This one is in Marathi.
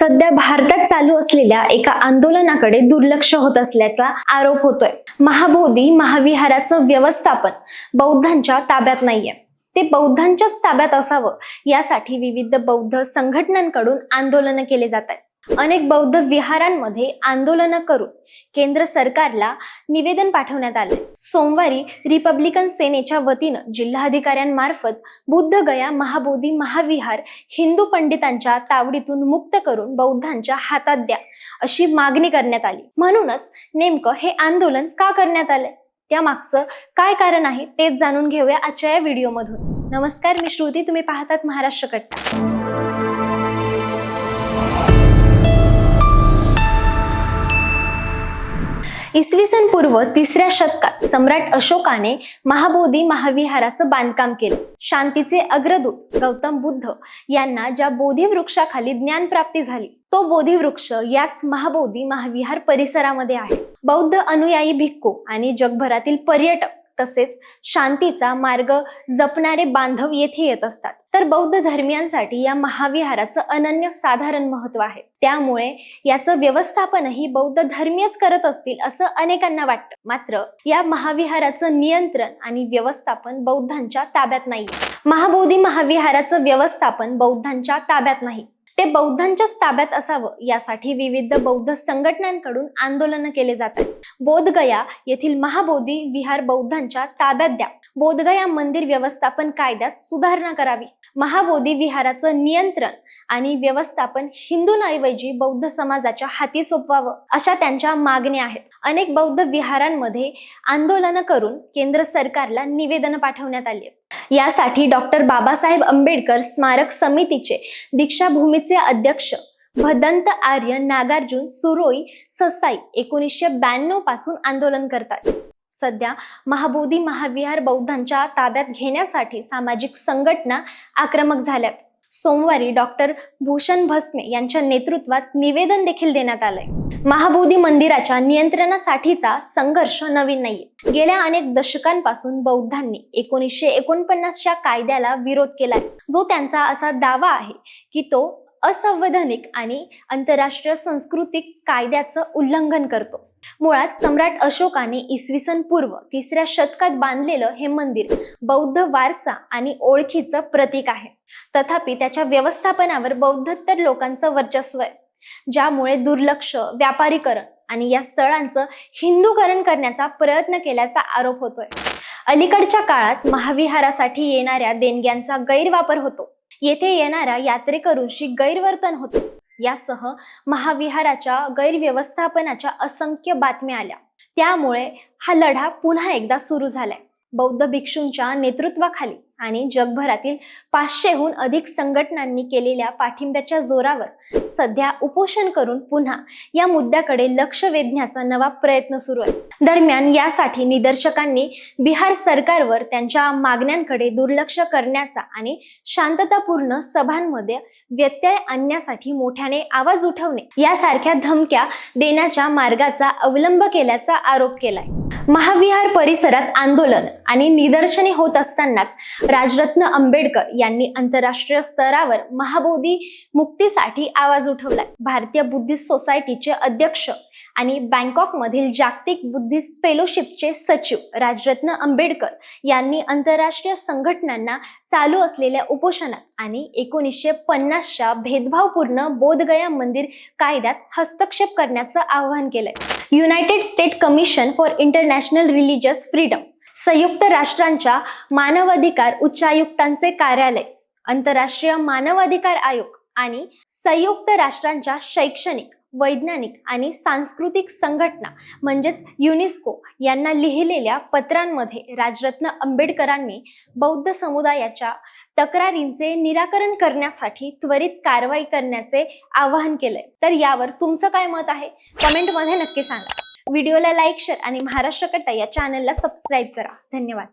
सध्या भारतात चालू असलेल्या एका आंदोलनाकडे दुर्लक्ष होत असल्याचा आरोप होतोय. महाबोधी महाविहाराचं व्यवस्थापन बौद्धांच्या ताब्यात नाहीये. ते बौद्धांच्याच ताब्यात असावं यासाठी विविध बौद्ध संघटनांकडून आंदोलनं केले जात आहेत. अनेक बौद्ध विहारांमध्ये आंदोलनं करून केंद्र सरकारला निवेदन पाठवण्यात आले. सोमवारी रिपब्लिकन सेनेच्या वतीनं जिल्हाधिकाऱ्यांमार्फत बुद्धगया महाबोधी महाविहार हिंदू पंडितांच्या तावडीतून मुक्त करून बौद्धांच्या हातात द्या अशी मागणी करण्यात आली. म्हणूनच नेमकं हे आंदोलन का करण्यात आलंय? त्यामागचं काय कारण आहे तेच जाणून घेऊया आजच्या या व्हिडिओमधून. नमस्कार मी श्रुती. तुम्ही पाहतात महाराष्ट्र कट्टा. इसवी सन पूर्व तिसऱ्या शतकात सम्राट अशोकाने महाबोधी महाविहाराचं बांधकाम केलं. शांतीचे अग्रदूत गौतम बुद्ध यांना ज्या बोधी वृक्षाखाली ज्ञानप्राप्ती झाली तो बोधी वृक्ष याच महाबोधी महाविहार परिसरामध्ये आहे. बौद्ध अनुयायी भिक्खू आणि जगभरातील पर्यटक तसेच शांतीचा मार्ग जपणारे बांधव येथे येत असतात. तर बौद्ध धर्मियांसाठी या महाविहाराचं अनन्य साधारण महत्त्व आहे. त्यामुळे याचं व्यवस्थापनही बौद्ध धर्मीयच करत असतील असं अनेकांना वाटतं. मात्र या महाविहाराचं नियंत्रण आणि व्यवस्थापन बौद्धांच्या ताब्यात नाही महाबोधी महाविहाराचं व्यवस्थापन बौद्धांच्या ताब्यात नाही. ते बौद्धांच्याच ताब्यात असावं. यासाठी विविध बौद्ध संघटनांकडून आंदोलनं केले जातात. बोधगया येथील महाबोधी विहार बौद्धांच्या ताब्यात द्या. बोधगया मंदिर व्यवस्थापन कायद्यात सुधारणा करावी. महाबोधी विहाराचं नियंत्रण आणि व्यवस्थापन हिंदूंऐवजी बौद्ध समाजाच्या हाती सोपवावं अशा त्यांच्या मागण्या आहेत. अनेक बौद्ध विहारांमध्ये आंदोलनं करून केंद्र सरकारला निवेदन पाठवण्यात आली यासाठी डॉक्टर बाबासाहेब आंबेडकर स्मारक समितीचे दीक्षाभूमीचे अध्यक्ष भदंत आर्य नागार्जुन सुरोई ससाई एकोणीसशे ब्याण्णवपासून आंदोलन करतात. सध्या महाबोधी महाविहार बौद्धांच्या ताब्यात घेण्यासाठी सामाजिक संघटना आक्रमक झाल्यात. सोमवारी डॉक्टर भूषण भस्मे यांच्या नेतृत्वात निवेदन देखील देण्यात आलंय. महाबोधी मंदिराच्या नियंत्रणासाठीचा संघर्ष नवीन नाहीये. गेल्या अनेक दशकांपासून बौद्धांनी एकोणीसशे एकोणपन्नासच्या कायद्याला विरोध केलाय. जो त्यांचा असा दावा आहे की तो असंवैधानिक आणि आंतरराष्ट्रीय सांस्कृतिक कायद्याचं उल्लंघन करतो. मुळात सम्राट अशोकाने इसवी सन पूर्व तिसऱ्या शतकात बांधलेलं हे मंदिर बौद्ध वारसा आणि ओळखीचं प्रतीक आहे. तथापि त्याच्या व्यवस्थापनावर बौद्धत्तर लोकांचं वर्चस्व आहे. ज्यामुळे दुर्लक्ष व्यापारीकरण आणि या स्थळांचं हिंदूकरण करण्याचा प्रयत्न केल्याचा आरोप होतोय. अलीकडच्या काळात महाविहारासाठी येणाऱ्या देणग्यांचा गैरवापर होतो. येथे येणाऱ्या यात्रेकरूंशी गैरवर्तन होते. यासह महाविहाराच्या गैरव्यवस्थापनाच्या असंख्य बातम्या आल्या. त्यामुळे हा लढा पुन्हा एकदा सुरू झालाय. बौद्ध भिक्षूंच्या नेतृत्वाखाली आणि जगभरातील पाचशेहून अधिक संघटनांनी केलेल्या पाठिंब्याच्या जोरावर सध्या उपोषण करून पुन्हा या मुद्द्याकडे लक्ष वेधण्याचा नवा प्रयत्न सुरू आहे. दरम्यान यासाठी निदर्शकांनी बिहार सरकारवर त्यांच्या मागण्यांकडे दुर्लक्ष करण्याचा आणि शांततापूर्ण सभांमध्ये व्यत्यय आणण्यासाठी मोठ्याने आवाज उठवणे यासारख्या धमक्या देण्याच्या मार्गाचा अवलंब केल्याचा आरोप केलाय. महाविहार परिसरात आंदोलन आणि निदर्शने होत असतानाच राजरत्न आंबेडकर यांनी आंतरराष्ट्रीय स्तरावर महाबोधी मुक्तीसाठी आवाज उठवलाय. भारतीय बुद्धिस्ट सोसायटीचे अध्यक्ष आणि बँकॉकमधील जागतिक बुद्धिस्ट फेलोशिपचे सचिव राजरत्न आंबेडकर यांनी आंतरराष्ट्रीय संघटनांना चालू असलेल्या उपोषणात आणि एकोणीसशे पन्नासच्या भेदभावपूर्ण बोधगया मंदिर कायद्यात हस्तक्षेप करण्याचं आवाहन केलंय. United State Commission for International Religious Freedom संयुक्त राष्ट्रांच्या मानवाधिकार उच्चायुक्तांचे कार्यालय आंतरराष्ट्रीय मानवाधिकार आयोग आणि संयुक्त राष्ट्रांच्या शैक्षणिक वैज्ञानिक आणि सांस्कृतिक संघटना म्हणजेच युनेस्को यांना लिहिलेल्या पत्रांमध्ये राजरत्न आंबेडकरांनी बौद्ध समुदायाच्या तक्रारींचे निराकरण करण्यासाठी त्वरित कारवाई करण्याचे आवाहन केलंय. तर यावर तुमचं काय मत आहे? कमेंटमध्ये नक्की सांगा. व्हिडिओला लाईक शेअर आणि महाराष्ट्र कट्टा या चॅनलला सबस्क्राईब करा. धन्यवाद.